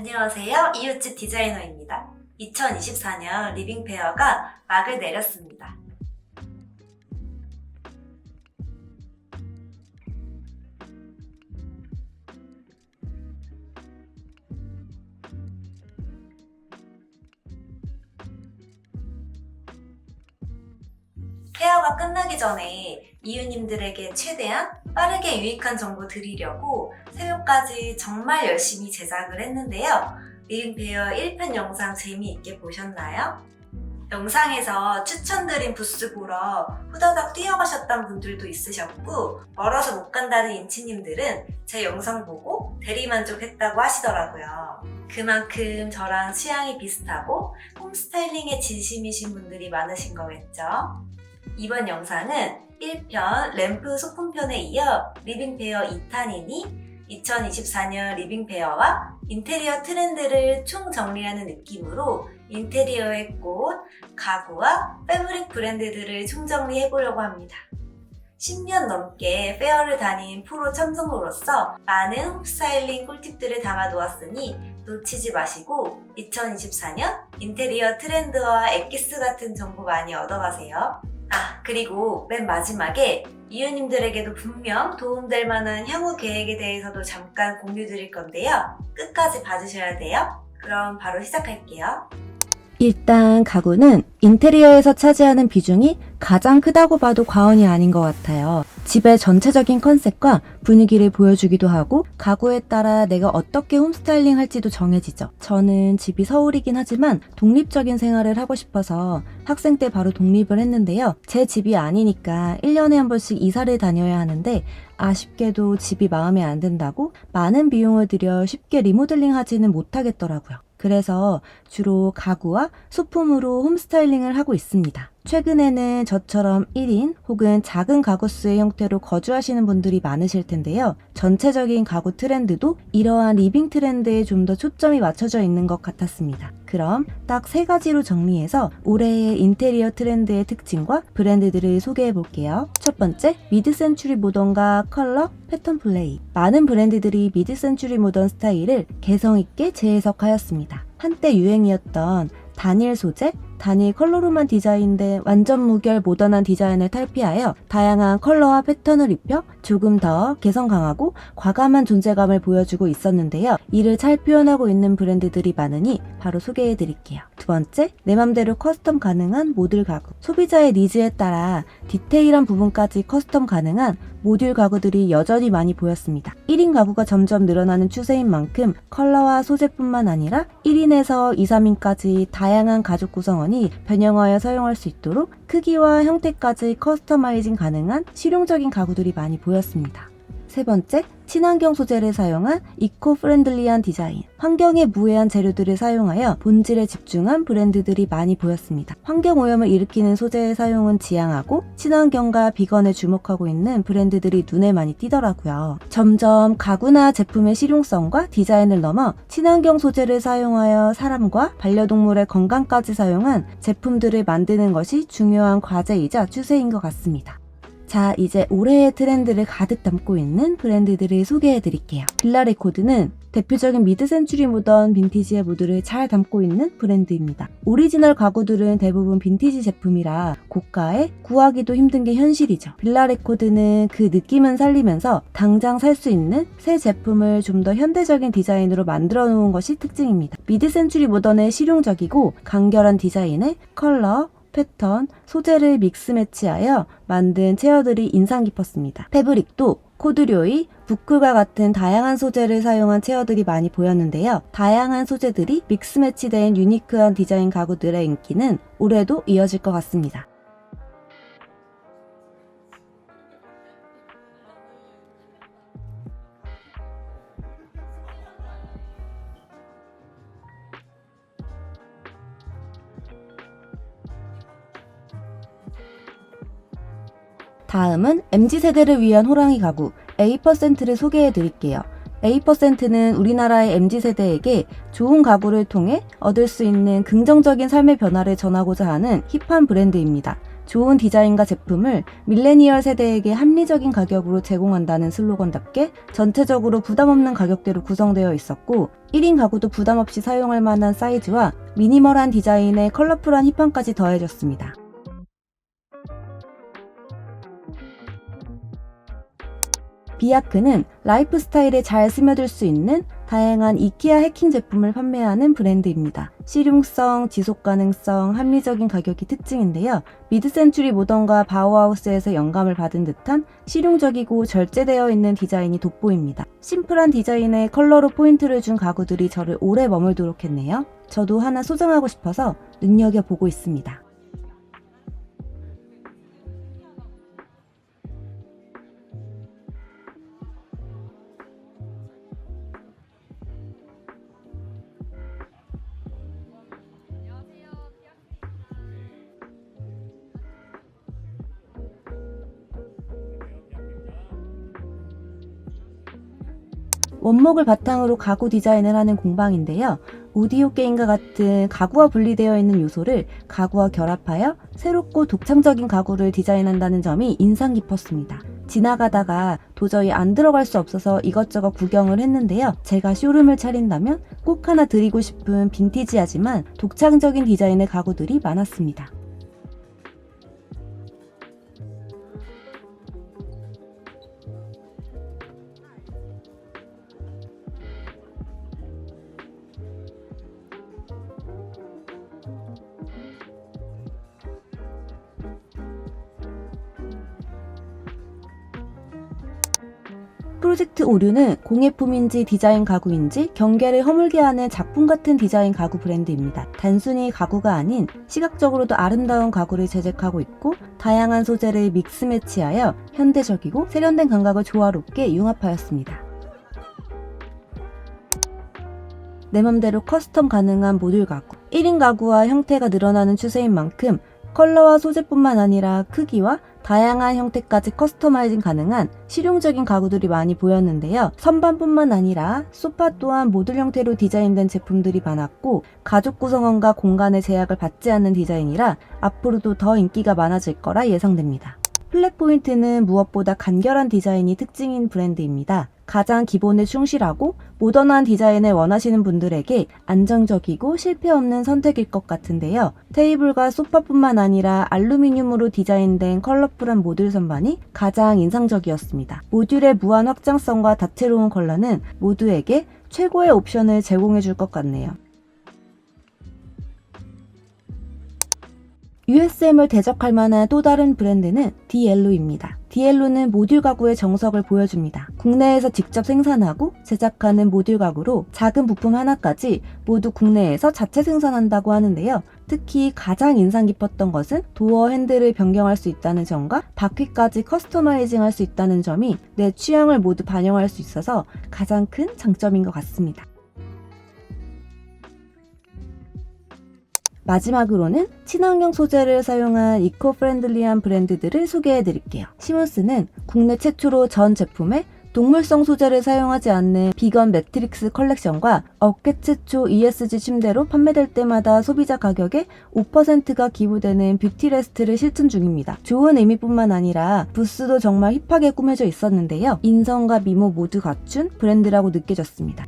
안녕하세요. 이웃집 디자이너입니다. 2024년 리빙페어가 막을 내렸습니다. 페어가 끝나기 전에 이웃님들에게 최대한 빠르게 유익한 정보 드리려고 새벽까지 정말 열심히 제작을 했는데요. 리빙페어 1편 영상 재미있게 보셨나요? 영상에서 추천드린 부스 보러 후다닥 뛰어가셨던 분들도 있으셨고 멀어서 못 간다는 인치님들은 제 영상 보고 대리만족했다고 하시더라고요. 그만큼 저랑 취향이 비슷하고 홈스타일링에 진심이신 분들이 많으신 거겠죠? 이번 영상은 1편 램프 소품편에 이어 리빙페어 2탄이니 2024년 리빙페어와 인테리어 트렌드를 총정리하는 느낌으로 인테리어의 꽃, 가구와 패브릭 브랜드들을 총정리해 보려고 합니다. 10년 넘게 페어를 다닌 프로 참석으로서 많은 홈스타일링 꿀팁들을 담아 놓았으니 놓치지 마시고 2024년 인테리어 트렌드와 엑기스 같은 정보 많이 얻어가세요. 아, 그리고 맨 마지막에 이웃님들에게도 분명 도움될 만한 향후 계획에 대해서도 잠깐 공유 드릴 건데요. 끝까지 봐주셔야 돼요. 그럼 바로 시작할게요. 일단 가구는 인테리어에서 차지하는 비중이 가장 크다고 봐도 과언이 아닌 것 같아요. 집의 전체적인 컨셉과 분위기를 보여주기도 하고 가구에 따라 내가 어떻게 홈스타일링 할지도 정해지죠. 저는 집이 서울이긴 하지만 독립적인 생활을 하고 싶어서 학생 때 바로 독립을 했는데요. 제 집이 아니니까 1년에 한 번씩 이사를 다녀야 하는데 아쉽게도 집이 마음에 안 든다고 많은 비용을 들여 쉽게 리모델링 하지는 못하겠더라고요. 그래서 주로 가구와 소품으로 홈스타일링을 하고 있습니다. 최근에는 저처럼 1인 혹은 작은 가구수의 형태로 거주하시는 분들이 많으실 텐데요. 전체적인 가구 트렌드도 이러한 리빙 트렌드에 좀 더 초점이 맞춰져 있는 것 같았습니다. 그럼 딱 세 가지로 정리해서 올해의 인테리어 트렌드의 특징과 브랜드들을 소개해 볼게요. 첫 번째, 미드 센추리 모던과 컬러, 패턴 플레이. 많은 브랜드들이 미드 센추리 모던 스타일을 개성 있게 재해석하였습니다. 한때 유행이었던 단일 소재, 단일 컬러로만 디자인된 완전 무결 모던한 디자인을 탈피하여 다양한 컬러와 패턴을 입혀 조금 더 개성 강하고 과감한 존재감을 보여주고 있었는데요. 이를 잘 표현하고 있는 브랜드들이 많으니 바로 소개해 드릴게요. 두 번째, 내 맘대로 커스텀 가능한 모듈 가구. 소비자의 니즈에 따라 디테일한 부분까지 커스텀 가능한 모듈 가구들이 여전히 많이 보였습니다. 1인 가구가 점점 늘어나는 추세인 만큼 컬러와 소재뿐만 아니라 1인에서 2, 3인까지 다양한 가죽 구성원이 변형하여 사용할 수 있도록 크기와 형태까지 커스터마이징 가능한 실용적인 가구들이 많이 보였습니다. 세 번째, 친환경 소재를 사용한 이코 프렌들리한 디자인. 환경에 무해한 재료들을 사용하여 본질에 집중한 브랜드들이 많이 보였습니다. 환경 오염을 일으키는 소재의 사용은 지양하고 친환경과 비건에 주목하고 있는 브랜드들이 눈에 많이 띄더라고요. 점점 가구나 제품의 실용성과 디자인을 넘어 친환경 소재를 사용하여 사람과 반려동물의 건강까지 사용한 제품들을 만드는 것이 중요한 과제이자 추세인 것 같습니다. 자, 이제 올해의 트렌드를 가득 담고 있는 브랜드들을 소개해 드릴게요. 빌라 레코드는 대표적인 미드 센추리 모던 빈티지의 무드를 잘 담고 있는 브랜드입니다. 오리지널 가구들은 대부분 빈티지 제품이라 고가에 구하기도 힘든 게 현실이죠. 빌라 레코드는 그 느낌은 살리면서 당장 살 수 있는 새 제품을 좀 더 현대적인 디자인으로 만들어 놓은 것이 특징입니다. 미드 센추리 모던의 실용적이고 간결한 디자인에 컬러, 패턴, 소재를 믹스 매치하여 만든 체어들이 인상 깊었습니다. 패브릭도 코드료이, 부클과 같은 다양한 소재를 사용한 체어들이 많이 보였는데요. 다양한 소재들이 믹스 매치된 유니크한 디자인 가구들의 인기는 올해도 이어질 것 같습니다. 다음은 MZ세대를 위한 호랑이 가구 A%를 소개해 드릴게요. A%는 우리나라의 MZ세대에게 좋은 가구를 통해 얻을 수 있는 긍정적인 삶의 변화를 전하고자 하는 힙한 브랜드입니다. 좋은 디자인과 제품을 밀레니얼 세대에게 합리적인 가격으로 제공한다는 슬로건답게 전체적으로 부담 없는 가격대로 구성되어 있었고 1인 가구도 부담 없이 사용할 만한 사이즈와 미니멀한 디자인에 컬러풀한 힙함까지 더해졌습니다. 비아크는 라이프 스타일에 잘 스며들 수 있는 다양한 이케아 해킹 제품을 판매하는 브랜드입니다. 실용성, 지속 가능성, 합리적인 가격이 특징인데요. 미드센추리 모던과 바우하우스에서 영감을 받은 듯한 실용적이고 절제되어 있는 디자인이 돋보입니다. 심플한 디자인에 컬러로 포인트를 준 가구들이 저를 오래 머물도록 했네요. 저도 하나 소장하고 싶어서 눈여겨보고 있습니다. 원목을 바탕으로 가구 디자인을 하는 공방인데요. 오디오 게임과 같은 가구와 분리되어 있는 요소를 가구와 결합하여 새롭고 독창적인 가구를 디자인한다는 점이 인상 깊었습니다. 지나가다가 도저히 안 들어갈 수 없어서 이것저것 구경을 했는데요. 제가 쇼룸을 차린다면 꼭 하나 드리고 싶은 빈티지하지만 독창적인 디자인의 가구들이 많았습니다. 프로젝트 오류는 공예품인지 디자인 가구인지 경계를 허물게 하는 작품 같은 디자인 가구 브랜드입니다. 단순히 가구가 아닌 시각적으로도 아름다운 가구를 제작하고 있고 다양한 소재를 믹스 매치하여 현대적이고 세련된 감각을 조화롭게 융합하였습니다. 내 맘대로 커스텀 가능한 모듈 가구. 1인 가구와 형태가 늘어나는 추세인 만큼 컬러와 소재뿐만 아니라 크기와 다양한 형태까지 커스터마이징 가능한 실용적인 가구들이 많이 보였는데요. 선반뿐만 아니라 소파 또한 모듈 형태로 디자인된 제품들이 많았고 가족 구성원과 공간의 제약을 받지 않는 디자인이라 앞으로도 더 인기가 많아질 거라 예상됩니다. 플랫 포인트는 무엇보다 간결한 디자인이 특징인 브랜드입니다. 가장 기본에 충실하고 모던한 디자인을 원하시는 분들에게 안정적이고 실패 없는 선택일 것 같은데요. 테이블과 소파뿐만 아니라 알루미늄으로 디자인된 컬러풀한 모듈 선반이 가장 인상적이었습니다. 모듈의 무한 확장성과 다채로운 컬러는 모두에게 최고의 옵션을 제공해 줄 것 같네요. USM을 대적할 만한 또 다른 브랜드는 디엘로입니다. 디엘로는 모듈 가구의 정석을 보여줍니다. 국내에서 직접 생산하고 제작하는 모듈 가구로 작은 부품 하나까지 모두 국내에서 자체 생산한다고 하는데요. 특히 가장 인상 깊었던 것은 도어 핸들을 변경할 수 있다는 점과 바퀴까지 커스터마이징 할 수 있다는 점이 내 취향을 모두 반영할 수 있어서 가장 큰 장점인 것 같습니다. 마지막으로는 친환경 소재를 사용한 이코 프렌들리한 브랜드들을 소개해 드릴게요. 시몬스는 국내 최초로 전 제품에 동물성 소재를 사용하지 않는 비건 매트릭스 컬렉션과 업계 최초 ESG 침대로 판매될 때마다 소비자 가격의 5%가 기부되는 뷰티레스트를 실천 중입니다. 좋은 의미뿐만 아니라 부스도 정말 힙하게 꾸며져 있었는데요. 인성과 미모 모두 갖춘 브랜드라고 느껴졌습니다.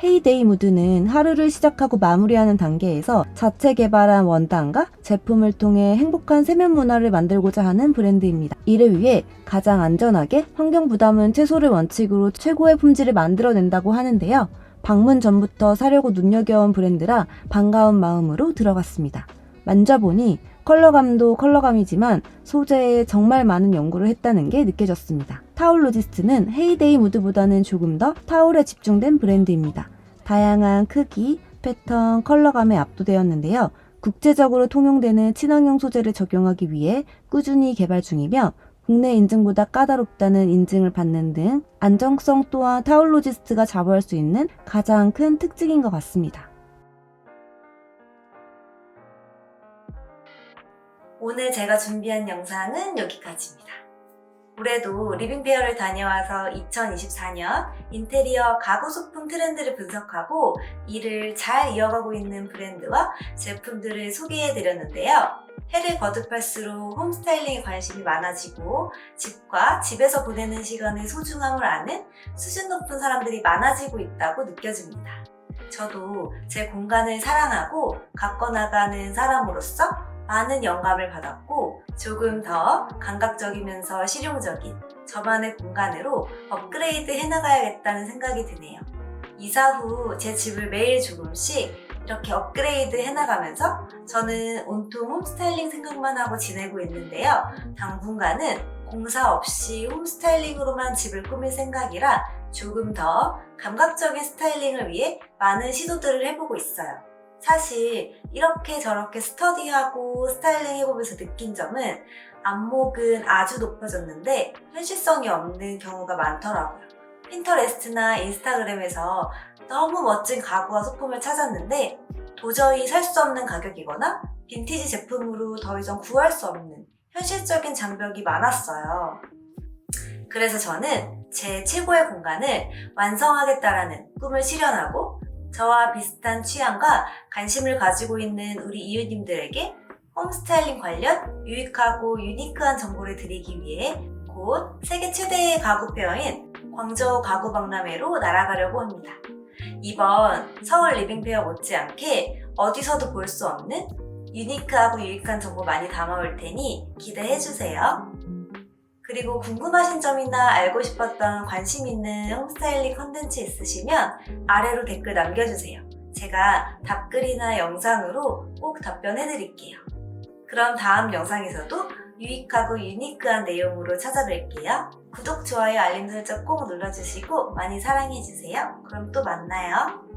헤이데이 무드는 하루를 시작하고 마무리하는 단계에서 자체 개발한 원단과 제품을 통해 행복한 세면 문화를 만들고자 하는 브랜드입니다. 이를 위해 가장 안전하게 환경 부담은 최소를 원칙으로 최고의 품질을 만들어낸다고 하는데요. 방문 전부터 사려고 눈여겨온 브랜드라 반가운 마음으로 들어갔습니다. 만져보니 컬러감도 컬러감이지만 소재에 정말 많은 연구를 했다는 게 느껴졌습니다. 타올로지스트는 헤이데이 무드보다는 조금 더 타올에 집중된 브랜드입니다. 다양한 크기, 패턴, 컬러감에 압도되었는데요. 국제적으로 통용되는 친환경 소재를 적용하기 위해 꾸준히 개발 중이며 국내 인증보다 까다롭다는 인증을 받는 등 안정성 또한 타올로지스트가 자부할 수 있는 가장 큰 특징인 것 같습니다. 오늘 제가 준비한 영상은 여기까지입니다. 올해도 리빙페어를 다녀와서 2024년 인테리어 가구 소품 트렌드를 분석하고 이를 잘 이어가고 있는 브랜드와 제품들을 소개해 드렸는데요. 해를 거듭할수록 홈스타일링에 관심이 많아지고 집과 집에서 보내는 시간의 소중함을 아는 수준 높은 사람들이 많아지고 있다고 느껴집니다. 저도 제 공간을 사랑하고 갖고 나가는 사람으로서 많은 영감을 받았고 조금 더 감각적이면서 실용적인 저만의 공간으로 업그레이드 해나가야겠다는 생각이 드네요. 이사 후 제 집을 매일 조금씩 이렇게 업그레이드 해나가면서 저는 온통 홈스타일링 생각만 하고 지내고 있는데요. 당분간은 공사 없이 홈스타일링으로만 집을 꾸밀 생각이라 조금 더 감각적인 스타일링을 위해 많은 시도들을 해보고 있어요. 사실 이렇게 저렇게 스터디하고 스타일링 해보면서 느낀 점은 안목은 아주 높아졌는데 현실성이 없는 경우가 많더라고요. 핀터레스트나 인스타그램에서 너무 멋진 가구와 소품을 찾았는데 도저히 살 수 없는 가격이거나 빈티지 제품으로 더 이상 구할 수 없는 현실적인 장벽이 많았어요. 그래서 저는 제 최고의 공간을 완성하겠다라는 꿈을 실현하고 저와 비슷한 취향과 관심을 가지고 있는 우리 이웃님들에게 홈스타일링 관련 유익하고 유니크한 정보를 드리기 위해 곧 세계 최대의 가구 페어인 광저우 가구 박람회로 날아가려고 합니다. 이번 서울 리빙페어 못지않게 어디서도 볼 수 없는 유니크하고 유익한 정보 많이 담아올 테니 기대해주세요. 그리고 궁금하신 점이나 알고 싶었던 관심 있는 홈스타일링 컨텐츠 있으시면 아래로 댓글 남겨주세요. 제가 답글이나 영상으로 꼭 답변해드릴게요. 그럼 다음 영상에서도 유익하고 유니크한 내용으로 찾아뵐게요. 구독, 좋아요, 알림 설정 꼭 눌러주시고 많이 사랑해주세요. 그럼 또 만나요.